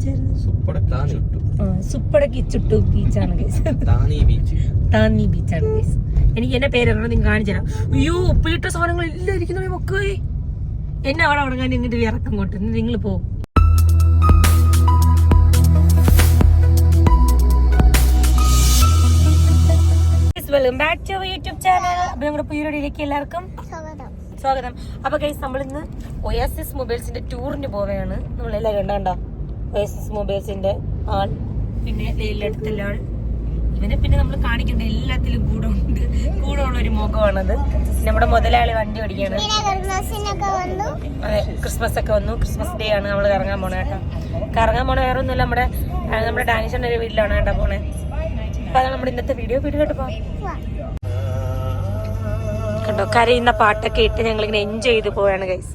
ബീച്ചായിരുന്നു. സുപ്പടത്താണി സുപ്പടക്ക് ചുട്ടു. ബീച്ചാണ് guys താണി beach. താന്നി ബീച്ചാണ് ഗൈസ് എനിക്ക് എന്റെ പേര് നിങ്ങൾ കാണിച്ചു തരാം. അയ്യോ ഉപ്പിലിട്ട സാധനങ്ങൾ എല്ലാം ഇരിക്കുന്ന മക്കളെ. എന്നെ അവിടെ ഉടങ്ങാൻ ഇങ്ങോട്ട് ഇറക്കം കൊണ്ട് നിങ്ങൾ പോ. Welcome back to YouTube channel അപ്പൊ നമ്മുടെ പുതിയൊരിലേക്ക് എല്ലാവർക്കും സ്വാഗതം. അപ്പൊ ഗൈസ് നമ്മൾ ഇന്ന് ഒയാസിസ് മൊബൈൽസിന്റെ ടൂറിന് പോവുകയാണ്. നമ്മളെല്ലാം കണ്ടോ? ഒയാസിസ് മൊബൈൽസിന്റെ ആൾ. പിന്നെ ലേലടുത്തുള്ള ആൾ ഇവനെ പിന്നെ നമ്മൾ കാണിക്കേണ്ട എല്ലാത്തിലും കൂടെ ഉണ്ട് കൂടെ ഉള്ള ഒരു മുഖമാണത്. നമ്മുടെ മുതലാളി വണ്ടി ഓടിക്കാണ് അതെ ക്രിസ്മസ് ഒക്കെ വന്നു. ക്രിസ്മസ് ഡേ ആണ് നമ്മൾ കറങ്ങാൻ പോണേ കേട്ടോ. കറങ്ങാൻ പോണ വേറെ ഒന്നുമില്ല നമ്മുടെ നമ്മുടെ ഡാനിഷന്റെ ഒരു വീട്ടിലാണ് കേട്ടോ പോണേ. അപ്പൊ അതാണ് നമ്മുടെ ഇന്നത്തെ വീഡിയോ. വീഡിയോ കേട്ടോ കണ്ടോ കരയുന്ന പാട്ടൊക്കെ ഇട്ട് ഞങ്ങൾ ഇങ്ങനെ എൻജോയ് ചെയ്ത് പോവാണ് ഗൈസ്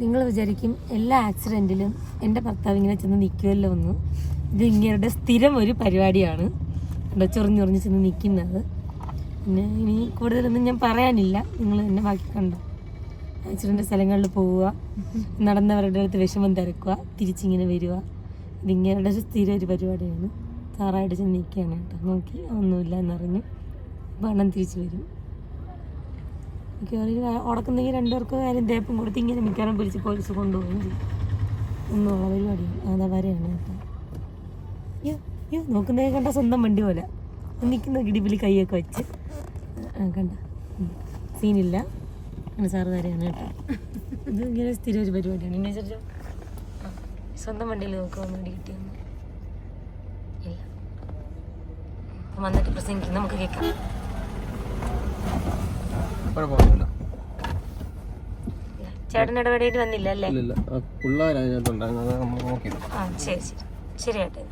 നിങ്ങൾ വിചാരിക്കും എല്ലാ ആക്സിഡന്റിലും എന്റെ ഭർത്താവ് ഇങ്ങനെ ചെന്ന് നിൽക്കുമല്ലോ എന്ന്. ഇത് ഇങ്ങേരുടെ സ്ഥിരം ഒരു പരിപാടിയാണ്. കണ്ടോ? ചൊറിഞ്ഞൊറിഞ്ഞ് ചെന്ന് നിൽക്കുന്നത്. പിന്നെ ഇനി കൂടുതലൊന്നും ഞാൻ പറയാനില്ല. നിങ്ങൾ തന്നെ ബാക്കി കണ്ടോ? ആക്സിഡന്റ് സ്ഥലങ്ങളിൽ പോവുക നടന്നവരുടെ അടുത്ത് വിഷമം തിരക്കുക തിരിച്ചിങ്ങനെ വരിക. ഇതിങ്ങനെ സ്ഥിരം ഒരു പരിപാടിയാണ്. താറായിട്ട് ചെന്ന് കേട്ടോ. നോക്കി ഒന്നുമില്ല എന്നറിഞ്ഞു. പണം തിരിച്ചു വരും. മിക്കവാറും ഉടക്കുന്നെങ്കിൽ രണ്ടുപേർക്ക് കാര്യം ദേപ്പം കൊടുത്ത് ഇങ്ങനെ മിക്കവാറും പിടിച്ച് പോലീസ് കൊണ്ടുപോകും ചെയ്യും. ഒന്നുമുള്ള പരിപാടിയാണ് അതാ വരെയാണ് കേട്ടോ. അയ്യോ അയ്യോ നോക്കുന്നേ കണ്ട സ്വന്തം വണ്ടി പോലെ. നിൽക്കുന്ന ഇടിപ്പിൽ കൈയൊക്കെ വെച്ച്. ആ, കണ്ട. സീനില്ല. അങ്ങനെ സാറ് വരെയാണ് കേട്ടോ. ഇത് ഇങ്ങനെ സ്ഥിരം ഒരു പരിപാടിയാണ്. എന്നെ ചെറിയ സ്വന്തം വണ്ടിയിൽ നോക്കുക വേണ്ടി കിട്ടിയൊന്നും ഇല്ല അപ്പം വന്നിട്ട് പ്രസംഗിക്കും നമുക്ക് കേൾക്കാം കുഴപ്പമൊന്നുമില്ല ചേട്ടൻ ഇടപെടേണ്ടി വന്നില്ല അല്ലേ ഇല്ലില്ല. പിള്ളേർ അതിനകത്തുണ്ടായിരുന്നു. അത് നമ്മൾ നോക്കിയത് ആ ശരി ശരി. ശരി ചേട്ടൻ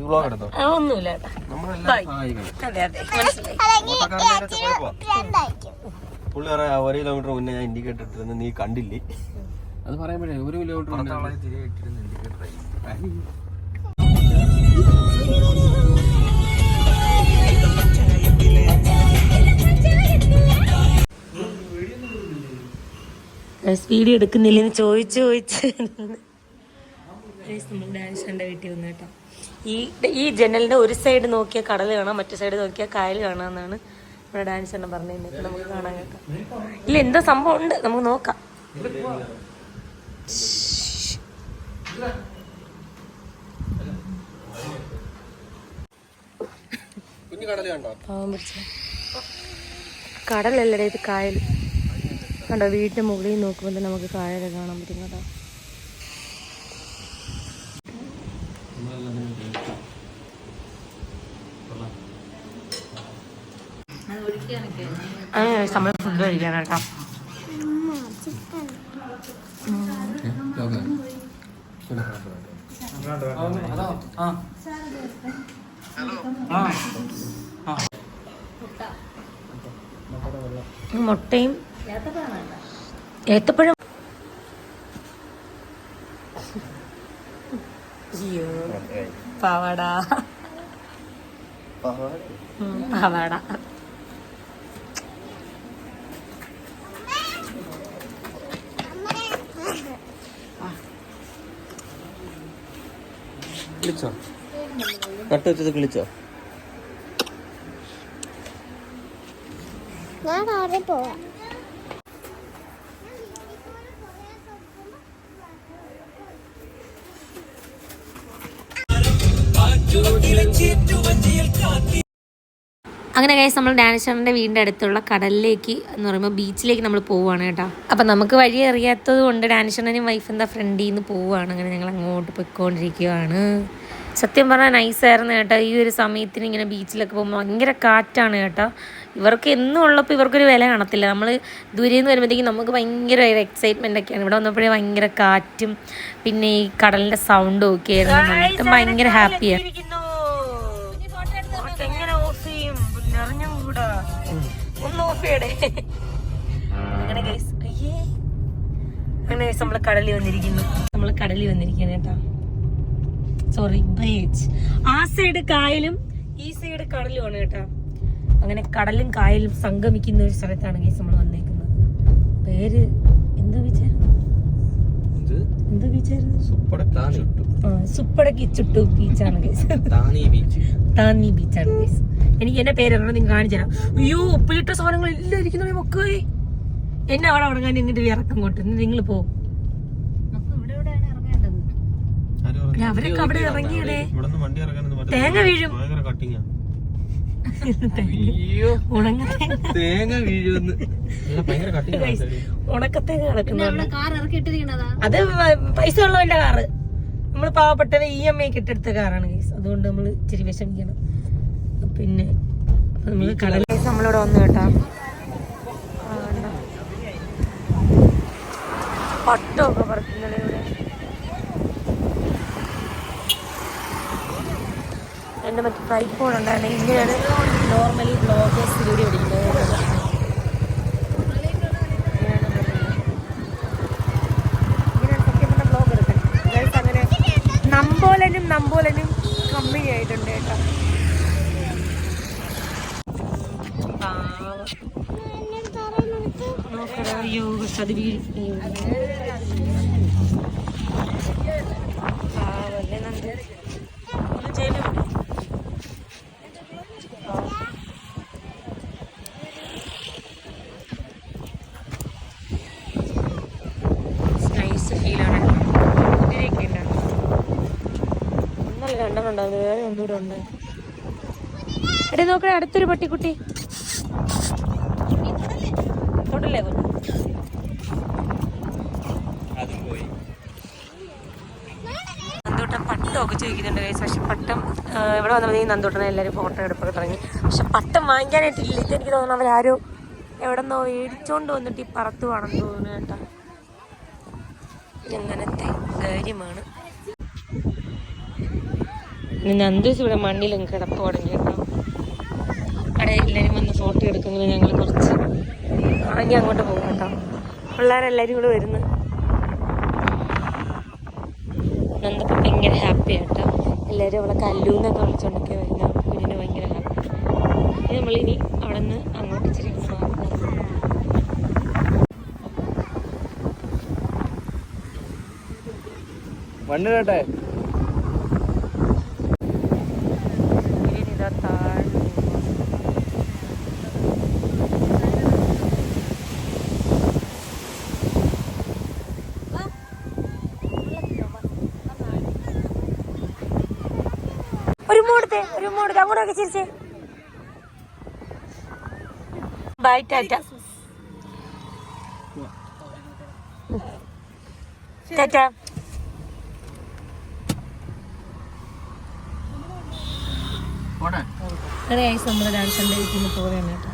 വ്ളോഗ് എടുത്തോ? ആ ഒന്നുമില്ല ചേട്ടാ നമ്മളെല്ലാം സഹായിക്കണം. അതെ അതെ. മനസ്സിലായി. ഓട്ടക്കാരന്റെ കുഴപ്പമാ. പുള്ളി പറയാ ഒരു കിലോമീറ്റർ മുന്നേ ഞാൻ ഇൻഡിക്കേറ്റർ ഇട്ടിരുന്നു. നീ കണ്ടില്ലേ? അത് പറയുമ്പോഴേ ഒരു കിലോമീറ്റർ വീഡിയോ എടുക്കുന്നില്ലെന്ന് ചോദിച്ച് ചോദിച്ച്. നമ്മൾ ഡാൻഷന്റെ വീട്ടിൽ വന്നു കേട്ടോ. ഈ ഈ ജനലിന്റെ ഒരു സൈഡ് നോക്കിയാൽ കടൽ കാണാം മറ്റു സൈഡ് നോക്കിയാൽ കായൽ കാണാമെന്നാണ് നമ്മുടെ ഡാൻസ് എണ്ണം പറഞ്ഞിരുന്നത് നമുക്ക് കാണാൻ കേട്ടോ. ഇല്ല എന്തോ സംഭവം ഉണ്ട്? നമുക്ക് നോക്കാം. കടലല്ലേ കടൽ കണ്ടോ? കടലല്ലടേ ഇത് കായൽ? കണ്ടോ വീട്ടിന് മുകളിൽ നോക്കുമ്പോൾ തന്നെ നമുക്ക് കായൽ കാണാൻ പറ്റും കേട്ടോ. നമ്മൾ ഫുഡ് കഴിക്കാൻ കേട്ടോ. മുട്ടയും ഏത്തപ്പഴം. അയ്യോ പാവാട. പാവാട. കിളിച്ചോ? കട്ട് വെച്ചത് കിളിച്ചോ? ഞാൻ കാറിൽ പോവാം. അങ്ങനെ കഴിച്ച് നമ്മൾ ഡാനിഷറിന്റെ വീടിന്റെ അടുത്തുള്ള കടലിലേക്ക് എന്ന് പറയുമ്പോൾ ബീച്ചിലേക്ക് നമ്മൾ പോവുകയാണ് കേട്ടോ. അപ്പം നമുക്ക് വഴി അറിയാത്തത് കൊണ്ട് ഡാനിഷറിനും വൈഫ് എന്താ ഫ്രണ്ടിൽ നിന്ന് പോവുകയാണ് അങ്ങനെ ഞങ്ങൾ അങ്ങോട്ട് പോയിക്കൊണ്ടിരിക്കുകയാണ്. സത്യം പറഞ്ഞാൽ നൈസായിരുന്നു കേട്ടോ. ഈ ഒരു സമയത്തിന് ഇങ്ങനെ ബീച്ചിലൊക്കെ പോകുമ്പോൾ ഭയങ്കര കാറ്റാണ് കേട്ടോ. ഇവർക്ക് എന്നും ഉള്ളപ്പോൾ ഇവർക്കൊരു വില കാണത്തില്ല. നമ്മൾ ദൂരെ നിന്ന് വരുമ്പോഴത്തേക്കും നമുക്ക് ഭയങ്കര ഒരു എക്സൈറ്റ്മെന്റ് ഒക്കെയാണ്. ഇവിടെ വന്നപ്പോഴേ ഭയങ്കര കാറ്റും പിന്നെ ഈ കടലിന്റെ സൗണ്ടും ഒക്കെ ആയിരുന്നു. നമുക്ക് ഭയങ്കര ഹാപ്പിയാണ് ഒന്ന് അങ്ങനെ ഗൈസ് അയ്യേ. അങ്ങനെ ഗൈസ് നമ്മൾ കടലിൽ വന്നിരിക്കുന്നു. നമ്മൾ കടലിൽ വന്നിരിക്കുന്നു കേട്ടോ. സോറി ബീച്ച് ആ സൈഡ് കായലും ഈ സൈഡ് കടലുമാണ് കേട്ടോ. അങ്ങനെ കടലും കായലും സംഗമിക്കുന്ന ഒരു സ്ഥലത്താണ് ഗൈസ് നമ്മൾ വന്നേക്കുന്നത്. പേര് ആ സുപ്പടക്ക് ചുട്ടു ബീച്ചാണ് ഗൈസ് താന്നി ബീച്ചാണ് ഗൈസ് എനിക്ക് എന്നെ പേര് അറിയണം നിങ്ങൾ കാണിച്ചു തരാം. അയ്യോ ഉപ്പിലിട്ട സാധനങ്ങൾ എല്ലാം ഇരിക്കുന്ന മക്കളെ. എന്നെ അവിടെ ഉറങ്ങാൻ ഇങ്ങോട്ട് ഇറക്കം കൊണ്ട് നിങ്ങൾ പോകും അവരൊക്കെ അവിടെ ഇറങ്ങിയടേ തേങ്ങ വീഴും. തേങ്ങ വീഴുമെന്ന്. ഉണക്കത്തേക്ക് കിടക്കുന്ന കാർ ഇറക്കിയിട്ടിരിക്കണതാ അത് പൈസ ഉള്ളവന്റെ കാറ് നമ്മൾ പാവപ്പെട്ടവ ഇ എം ഐ കിട്ടെടുത്ത കാറാണ് ഗൈസ് അതുകൊണ്ട് നമ്മൾ ഇച്ചിരി വിഷമിക്കണം. പിന്നെ നമ്മൾ നമ്മൾ കടൽ നമ്മളോട് നമ്മളിവിടെ വന്നു കേട്ടാ? പട്ടമൊക്കെ പറക്കുന്നത് ഇവിടെ. എന്റെ മറ്റേ ട്രൈഫോൺ ഉണ്ടായിരുന്നു. ഇങ്ങനെയാണ് നോർമലി ബ്ലോഗേഴ്സ് വീഡിയോ പിടിക്കുന്നത് ഇങ്ങനെയാണ് പറ്റുന്നത്. ഇങ്ങനെ സത്യം പറഞ്ഞ ബ്ലോഗ് എടുക്കണം Guys, അങ്ങനെ കമ്പനി ആയിട്ടുണ്ട് കേട്ടോ. അയ്യോ, സതി വീഴ്- രണ്ടെണ്ണം ഉണ്ട് വേറെ ഒന്നുകൂടെ ഉണ്ട് എടേ നോക്കണേ അടുത്തൊരു പട്ടിക്കുട്ടി. തൊടല്ലേ കുഞ്ഞ്? ഒക്കെ പട്ടമൊക്കെ ചോദിക്കുന്നുണ്ട് guys. പക്ഷെ പട്ടം ഇവിടെ വന്നപ്പോൾ നന്തൂട്ടനെ എല്ലാവരും ഫോട്ടോ എടുപ്പൊക്കെ തുടങ്ങി. പക്ഷെ പട്ടം വാങ്ങിക്കാനായിട്ടില്ല. ഇത് എനിക്ക് തോന്നുന്നു അവരാരോ എവിടെന്നോ മേടിച്ചോണ്ട് വന്നിട്ട് ഈ പറത്തുവാണെന്ന് തോന്നുന്നു കേട്ടോ. അങ്ങനത്തെ കാര്യമാണ്. നന്ദൂസ് ഇവിടെ മണ്ണിലും കിടപ്പ് തുടങ്ങി കേട്ടോ. അവിടെ എല്ലാവരും വന്ന് ഫോട്ടോ എടുക്കുന്നത് ഞങ്ങൾ കുറച്ച് വാങ്ങി അങ്ങോട്ട് പോകും കേട്ടോ. പിള്ളേരെല്ലാവരും കൂടെ വരുന്നു. നന്ദപ്പം ഭയങ്കര ഹാപ്പി ആട്ടോ എല്ലാവരും അവളെ കല്ലൂന്നൊക്കെ വിളിച്ചോണ്ടൊക്കെ വരുന്ന. കുഞ്ഞിന് ഭയങ്കര ഹാപ്പി ഇനി നമ്മളിനി അവിടെ നിന്ന് അങ്ങോട്ട് ഇച്ചിരി വണ്ണിലോട്ടെ ഇതാ താഴെ ഒരു മൂടത്തെ ഒരു മൂടത്തെ. അങ്ങോട്ടൊക്കെ ചിരിച്ചേ. ബൈ ടാറ്റ ടാറ്റ കുറേ ആയി നമ്മൾ പോവുകയാണ് കേട്ടോ.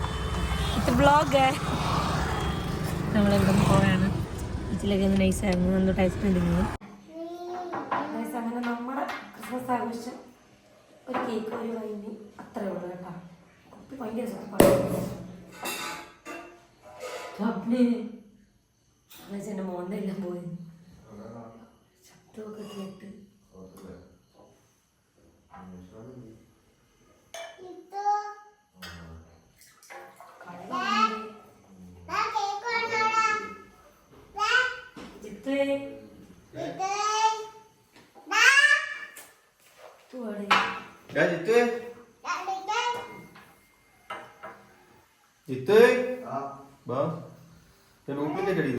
ഇത് ബ്ലോഗ് നമ്മളെവിടെ നിന്ന് പോവുകയാണ് ഇതിലൊക്കെ ഒന്ന് നൈസായിരുന്നു നന്നോട്ട് ഐസ്ക്രീം തിന്നു അങ്ങനെ നമ്മുടെ ക്രിസ്മസ് ആഘോഷം ഒരു കേക്ക് ഒരു വൈന് അത്രേ ഉള്ളൂ കേട്ടോ. കുപ്പി ഭയങ്കര എന്റെ മോന്റെ എല്ലാം പോയി. ശബ്ദമൊക്കെ കേട്ട്. ചിത്തേ പോവാടെ ജിത്ത് ജിത്ത് ബാ ഞാൻ ഊപ്പിന്റെ കടി